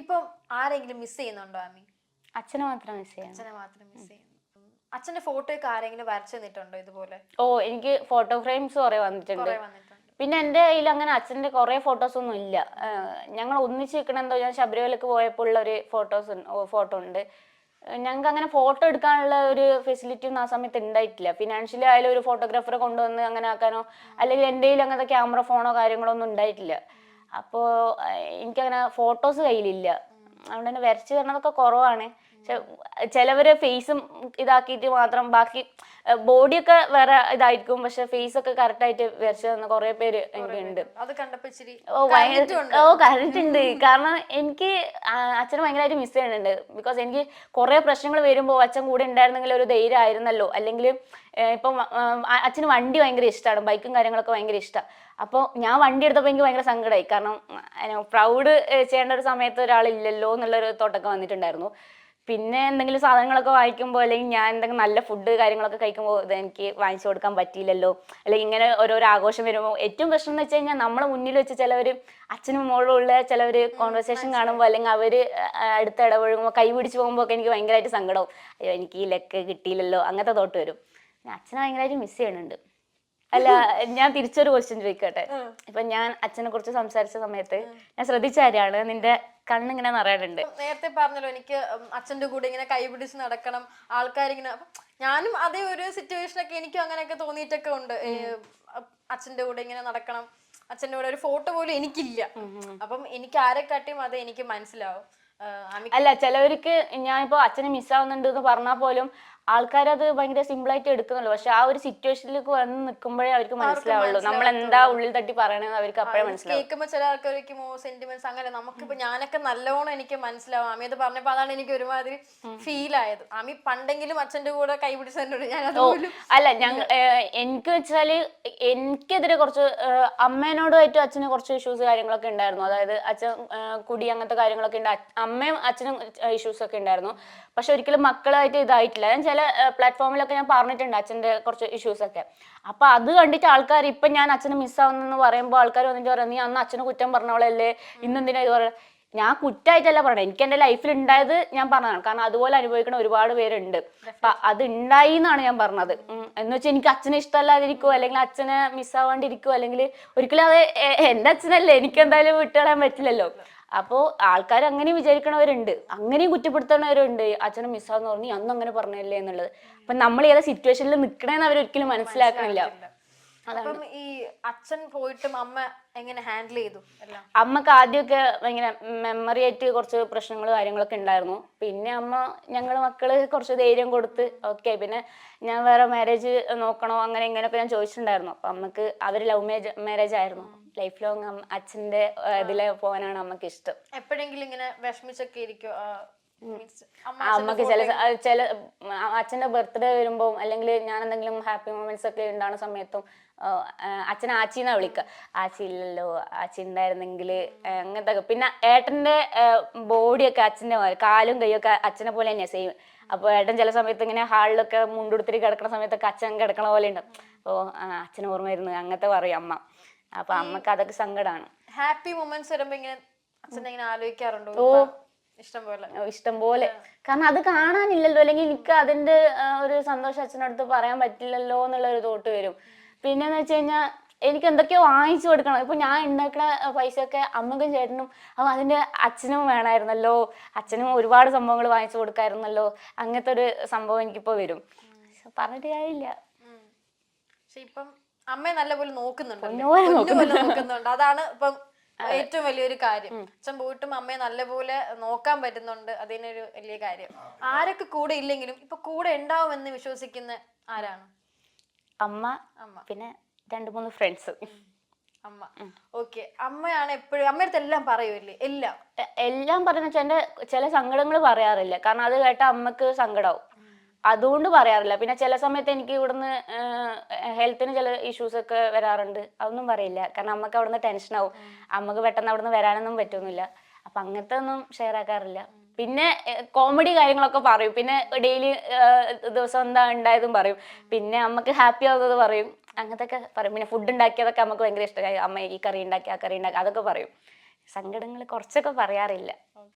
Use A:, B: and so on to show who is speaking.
A: ഇപ്പം ആരെങ്കിലും മിസ് ചെയ്യുന്നുണ്ടോ ആമി?
B: അച്ഛനെ മാത്രം മിസ് ചെയ്യാം
A: അച്ഛനെ മാത്രം മിസ് ചെയ്യുന്നു. അച്ഛന്റെ ഫോട്ടോ ഒക്കെ ആരെങ്കിലും വരച്ചു തന്നിട്ടുണ്ടോ ഇതുപോലെ?
B: ഓ എനിക്ക് ഫോട്ടോ ഫ്രെയിംസ് കുറെ വന്നിട്ടുണ്ട്.
A: കുറെ വന്നിട്ടുണ്ട്.
B: പിന്നെ എന്റെ കയ്യിൽ അങ്ങനെ അച്ഛന്റെ കുറേ ഫോട്ടോസ് ഒന്നും ഇല്ല. ഞങ്ങൾ ഒന്നിച്ച് നിൽക്കണെന്തോ ഞാൻ ശബരിമലക്ക് പോയപ്പോൾ ഉള്ള ഒരു ഫോട്ടോസ് ഫോട്ടോ ഉണ്ട്. ഞങ്ങൾക്ക് അങ്ങനെ ഫോട്ടോ എടുക്കാനുള്ള ഒരു ഫെസിലിറ്റി ഒന്നും ആ സമയത്ത് ഉണ്ടായിട്ടില്ല. ഫിനാൻഷ്യലി ആയാലും ഒരു ഫോട്ടോഗ്രാഫറെ കൊണ്ടുവന്ന് അങ്ങനെ ആക്കാനോ അല്ലെങ്കിൽ എന്റെ കയ്യിൽ അങ്ങനത്തെ ക്യാമറ ഫോണോ കാര്യങ്ങളോ ഒന്നും ഉണ്ടായിട്ടില്ല. അപ്പോൾ എനിക്കങ്ങനെ ഫോട്ടോസ് കയ്യിലില്ല. അതുകൊണ്ട് തന്നെ വരച്ച് തരണതൊക്കെ കുറവാണ്. ചിലവര് ഫേസും ഇതാക്കിയിട്ട് മാത്രം ബാക്കി ബോഡിയൊക്കെ വേറെ ഇതായിരിക്കും. പക്ഷെ ഫേസ് ഒക്കെ കറക്റ്റ് ആയിട്ട് വരച്ച് തന്ന കുറെ പേര് എനിക്കുണ്ട്. ഓ? ഓ കരഞ്ഞിട്ടുണ്ട്. കാരണം എനിക്ക് അച്ഛനെ ഭയങ്കരമായിട്ട് മിസ് ചെയ്യുന്നുണ്ട്. ബിക്കോസ് എനിക്ക് കുറെ പ്രശ്നങ്ങൾ വരുമ്പോൾ അച്ഛൻ കൂടെ ഉണ്ടായിരുന്നെങ്കിൽ ഒരു ധൈര്യം ആയിരുന്നല്ലോ അല്ലെങ്കിൽ ഇപ്പം അച്ഛന് വണ്ടി ഭയങ്കര ഇഷ്ടമാണ് ബൈക്കും കാര്യങ്ങളൊക്കെ ഭയങ്കര ഇഷ്ടമാണ് അപ്പോൾ ഞാൻ വണ്ടി എടുത്തപ്പോൾ എനിക്ക് ഭയങ്കര സങ്കടമായി കാരണം പ്രൗഡ് ചെയ്യേണ്ട ഒരു സമയത്ത് ഒരാളില്ലല്ലോ എന്നുള്ളൊരു തോട്ടൊക്കെ വന്നിട്ടുണ്ടായിരുന്നു. പിന്നെ എന്തെങ്കിലും സാധനങ്ങളൊക്കെ വാങ്ങിക്കുമ്പോൾ അല്ലെങ്കിൽ ഞാൻ എന്തെങ്കിലും നല്ല ഫുഡ് കാര്യങ്ങളൊക്കെ കഴിക്കുമ്പോൾ എനിക്ക് വാങ്ങിച്ചു കൊടുക്കാൻ പറ്റിയില്ലല്ലോ. അല്ലെങ്കിൽ ഇങ്ങനെ ഓരോരോ ആഘോഷം വരുമ്പോൾ ഏറ്റവും പ്രശ്നം എന്ന് വെച്ച് കഴിഞ്ഞാൽ നമ്മളെ മുന്നിൽ വെച്ച് ചിലവർ അച്ഛനും മോളും ഉള്ള ചിലവർ കോൺവെർസേഷൻ കാണുമ്പോൾ അല്ലെങ്കിൽ അവർ അടുത്ത് ഇടപഴകുമ്പോൾ കൈ പിടിച്ച് പോകുമ്പോൾ ഒക്കെ എനിക്ക് ഭയങ്കരമായിട്ട് സങ്കടവും. അയ്യോ എനിക്ക് ഈ ലക്ക് കിട്ടിയില്ലല്ലോ. അങ്ങനത്തെ തോട്ട് വരും. അച്ഛനെ ഭയങ്കരമായിട്ട് മിസ് ചെയ്യുന്നുണ്ട്. അല്ല ഞാൻ തിരിച്ചൊരു ക്വസ്റ്റ്യൻ ചോദിക്കട്ടെ? ഇപ്പൊ ഞാൻ അച്ഛനെ കുറിച്ച് സംസാരിച്ച സമയത്ത് ഞാൻ ശ്രദ്ധിച്ച കാര്യമാണ് നിന്റെ കണ്ണിങ്ങനെ നിറയാനുണ്ട്
A: നേരത്തെ പറഞ്ഞല്ലോ എനിക്ക് അച്ഛന്റെ കൂടെ ഇങ്ങനെ കൈപിടിച്ച് നടക്കണം ആൾക്കാരിങ്ങനെ ഞാനും അതേ ഒരു സിറ്റുവേഷനൊക്കെ എനിക്കും അങ്ങനെയൊക്കെ തോന്നിയിട്ടൊക്കെ ഉണ്ട്. അച്ഛന്റെ കൂടെ ഇങ്ങനെ നടക്കണം. അച്ഛന്റെ കൂടെ ഒരു ഫോട്ടോ പോലും എനിക്കില്ല. അപ്പം എനിക്ക് ആരെ ആരെക്കാട്ടിയും അത് എനിക്ക് മനസ്സിലാവും.
B: അല്ല ചിലവർക്ക് ഞാനിപ്പോ അച്ഛനെ മിസ്സാവുന്നുണ്ട് എന്ന് പറഞ്ഞാൽ പോലും ആൾക്കാരത് ഭയങ്കര സിമ്പിൾ ആയിട്ട് എടുക്കുന്നുള്ളൂ. പക്ഷെ ആ ഒരു സിറ്റുവേഷനിലേക്ക് വന്ന് നിൽക്കുമ്പോഴേ അവർക്ക് മനസ്സിലാവുള്ളൂ. നമ്മൾ എന്താ ഉള്ളിൽ തട്ടി പറയണെന്ന് അവർക്ക് അപ്പോഴേ മനസ്സിലാവും.
A: കേൾക്കുമ്പോൾ ചില ആൾക്കാർക്ക് സെന്റിമെന്റ്സ് അങ്ങനെ നമുക്കിപ്പോ ഞാനൊക്കെ നല്ലോണം എനിക്ക് മനസ്സിലാവും. ആമി പറഞ്ഞപ്പോ അതാണ് എനിക്ക് ഒരുമാതിരി ഫീൽ ആയത്. അമി പണ്ടെങ്കിലും അച്ഛന്റെ കൂടെ കൈപിടിച്ചതിനോട് ഞാൻ
B: അല്ല ഞങ്ങൾ എനിക്ക് വെച്ചാൽ എനിക്കെതിരെ കുറച്ച് അമ്മേനോടും അമ്മേനോടുമായിട്ടും അച്ഛന് കുറച്ച് ഇഷ്യൂസ് കാര്യങ്ങളൊക്കെ ഉണ്ടായിരുന്നു. അതായത് അച്ഛൻ കുടി അങ്ങനത്തെ കാര്യങ്ങളൊക്കെ ഉണ്ട്. അമ്മയും അച്ഛനും ഇഷ്യൂസ് ഒക്കെ ഉണ്ടായിരുന്നു. പക്ഷെ ഒരിക്കലും മക്കളായിട്ട് ഇതായിട്ടില്ല. ഞാൻ ചില പ്ലാറ്റ്ഫോമിലൊക്കെ ഞാൻ പറഞ്ഞിട്ടുണ്ട് അച്ഛന്റെ കുറച്ച് ഇഷ്യൂസ് ഒക്കെ. അപ്പൊ അത് കണ്ടിട്ട് ആൾക്കാർ ഇപ്പൊ ഞാൻ അച്ഛനെ മിസ്സാവുന്നെന്ന് പറയുമ്പോൾ ആൾക്കാർ വന്നിട്ട് പറയാം നീ അന്ന് അച്ഛനെ കുറ്റം പറഞ്ഞവളല്ലേ? ഇന്നെന്തിനാ ഇത് പറയാം ഞാൻ കുറ്റമായിട്ടല്ല പറഞ്ഞത് എനിക്ക് എന്റെ ലൈഫിൽ ഉണ്ടായത് ഞാൻ പറഞ്ഞതാണ്. കാരണം അതുപോലെ അനുഭവിക്കുന്ന ഒരുപാട് പേരുണ്ട്. അപ്പൊ അത് ഉണ്ടായി എന്നാണ് ഞാൻ പറഞ്ഞത്. എന്ന് വെച്ചാൽ എനിക്ക് അച്ഛനെ ഇഷ്ടമല്ലാതിരിക്കുവോ? അല്ലെങ്കിൽ അച്ഛനെ മിസ്സാവാണ്ടിരിക്കുവോ അല്ലെങ്കിൽ ഒരിക്കലും അത് എന്റെ എന്റെ അച്ഛനല്ലേ. എനിക്ക് എന്തായാലും വിട്ടുകളയാൻ പറ്റില്ലല്ലോ. അപ്പോൾ ആൾക്കാർ അങ്ങനെ വിചാരിക്കണവരുണ്ട് അങ്ങനെയും കുറ്റപ്പെടുത്തണവരുണ്ട്. അച്ഛനും മിസ്സാന്ന് പറഞ്ഞു അന്നും അങ്ങനെ പറഞ്ഞല്ലേ എന്നുള്ളത്. അപ്പൊ നമ്മൾ ഏതാ സിറ്റുവേഷനിൽ നിൽക്കണേന്ന് അവരൊരിക്കലും മനസ്സിലാക്കണില്ല.
A: അപ്പം ഈ അച്ഛൻ പോയിട്ടും അമ്മ എങ്ങനെ ഹാൻഡിൽ ചെയ്തു
B: അമ്മയ്ക്ക് ആദ്യമൊക്കെ ഭയങ്കര മെമ്മറി ആയിട്ട് കുറച്ച് പ്രശ്നങ്ങൾ കാര്യങ്ങളൊക്കെ ഉണ്ടായിരുന്നു. പിന്നെ അമ്മ ഞങ്ങൾ മക്കൾ കുറച്ച് ധൈര്യം കൊടുത്ത് ഓക്കെ പിന്നെ ഞാൻ വേറെ മാരേജ് നോക്കണോ അങ്ങനെ ഇങ്ങനെയൊക്കെ ഞാൻ ചോദിച്ചിട്ടുണ്ടായിരുന്നു. അപ്പൊ അമ്മയ്ക്ക് അവർ ലവ് മാരേജ് മാരേജ് ആയിരുന്നു. ലൈഫ് ലോങ് അച്ഛന്റെ ഇതിൽ പോകാനാണ് അമ്മയ്ക്ക് ഇഷ്ടം
A: എപ്പോഴെങ്കിലും ഇങ്ങനെ വിഷമിച്ചൊക്കെ ഇരിക്കും
B: അമ്മയ്ക്ക് ചില ചില അച്ഛന്റെ ബർത്ത്ഡേ വരുമ്പോ അല്ലെങ്കിൽ ഞാൻ എന്തെങ്കിലും ഹാപ്പി മൊമെന്റ്സ് ഒക്കെ ഉണ്ടാകുന്ന സമയത്തും അച്ഛൻ ആച്ചിന്നാ വിളിക്കുക ആച്ചി ഇല്ലല്ലോ ആച്ചി ഉണ്ടായിരുന്നെങ്കിൽ അങ്ങനത്തെ. പിന്നെ ഏട്ടന്റെ ബോഡിയൊക്കെ അച്ഛന്റെ പോലെ കാലും കൈയൊക്കെ അച്ഛനെ പോലെ തന്നെയാ സെയിം അപ്പോൾ ഏട്ടൻ ചില സമയത്ത് ഇങ്ങനെ ഹാളിലൊക്കെ മുണ്ടുടുത്തിരി കിടക്കുന്ന സമയത്തൊക്കെ അച്ഛൻ കിടക്കണ പോലെ ഉണ്ട് അപ്പോൾ അച്ഛൻ ഓർമ്മ വരുന്നത്. അങ്ങനത്തെ പറയും അമ്മ. അപ്പൊ അമ്മയ്ക്ക് അതൊക്കെ സങ്കടമാണ്
A: ഹാപ്പി മൊമെന്റ്സ് വരുമ്പോ ഇങ്ങനെ അച്ഛനെ ഇങ്ങനെ ആലോചിക്കാറുണ്ടോ? ഇഷ്ടം പോലെ.
B: ഇഷ്ടം പോലെ. കാരണം അത് കാണാനില്ലല്ലോ. അല്ലെങ്കിൽ എനിക്ക് അതിന്റെ ഒരു സന്തോഷം അച്ഛനടുത്ത് പറയാൻ പറ്റില്ലല്ലോ എന്നുള്ള ഒരു തോട്ട് വരും. പിന്നെന്ന് വെച്ച് കഴിഞ്ഞാൽ എനിക്ക് എന്തൊക്കെയോ വാങ്ങിച്ചു കൊടുക്കണം. ഇപ്പൊ ഞാൻ ഉണ്ടാക്കുന്ന പൈസയൊക്കെ അമ്മക്കും ചേട്ടനും അപ്പൊ അതിന്റെ അച്ഛനും വേണമായിരുന്നല്ലോ അച്ഛനും ഒരുപാട് സംഭവങ്ങൾ വാങ്ങിച്ചു കൊടുക്കായിരുന്നല്ലോ. അങ്ങനത്തെ ഒരു സംഭവം എനിക്കിപ്പോ വരും. പറഞ്ഞിട്ട് കാര്യമില്ല.
A: പക്ഷെ ഇപ്പം അമ്മയെ നല്ലപോലെ നോക്കുന്നുണ്ട്
B: പൊന്നുപോലെ
A: നോക്കുന്നുണ്ട്. അതാണ് ഇപ്പം ഏറ്റവും വലിയൊരു കാര്യം. അച്ഛൻ പോയിട്ടും അമ്മയെ നല്ലപോലെ നോക്കാൻ പറ്റുന്നുണ്ട്. അതിനൊരു വലിയ കാര്യം. ആരൊക്കെ കൂടെ ഇല്ലെങ്കിലും ഇപ്പൊ കൂടെ ഉണ്ടാവുമെന്ന് വിശ്വസിക്കുന്ന ആരാണ്?
B: അമ്മ
A: അമ്മ.
B: പിന്നെ രണ്ട് മൂന്ന് ഫ്രണ്ട്സ്
A: അമ്മ. ഓക്കെ. അമ്മയാണ് എപ്പോഴും അമ്മയടുത്ത് എല്ലാം പറയൂല്ലേ എല്ലാം.
B: എല്ലാം പറഞ്ഞ വെച്ചാൽ എന്റെ ചില സങ്കടങ്ങൾ പറയാറില്ല. കാരണം അത് കേട്ട അമ്മയ്ക്ക് സങ്കടാവും. അതുകൊണ്ട് പറയാറില്ല. പിന്നെ ചില സമയത്ത് എനിക്ക് ഇവിടുന്ന് ഹെൽത്തിന് ചില ഇഷ്യൂസ് ഒക്കെ വരാറുണ്ട്. അതൊന്നും പറയില്ല. കാരണം അമ്മയ്ക്ക് അവിടുന്ന് ടെൻഷൻ ആവും. അമ്മയ്ക്ക് പെട്ടെന്ന് അവിടുന്ന് വരാനൊന്നും പറ്റൊന്നുമില്ല അപ്പൊ അങ്ങനത്തെ ഒന്നും ഷെയർ ആക്കാറില്ല പിന്നെ കോമഡി കാര്യങ്ങളൊക്കെ പറയും. പിന്നെ ഡെയിലി ദിവസം എന്താ ഉണ്ടായതും പറയും. പിന്നെ അമ്മയ്ക്ക് ഹാപ്പി ആവുന്നത് പറയും. അങ്ങനത്തെ ഒക്കെ പറയും. പിന്നെ ഫുഡ് ഉണ്ടാക്കിയതൊക്കെ നമുക്ക് ഭയങ്കര ഇഷ്ടമായി. അമ്മ ഈ കറി ഉണ്ടാക്കി ആ കറി ഉണ്ടാക്കി അതൊക്കെ പറയും. സങ്കടങ്ങൾ കുറച്ചൊക്കെ പറയാറില്ല.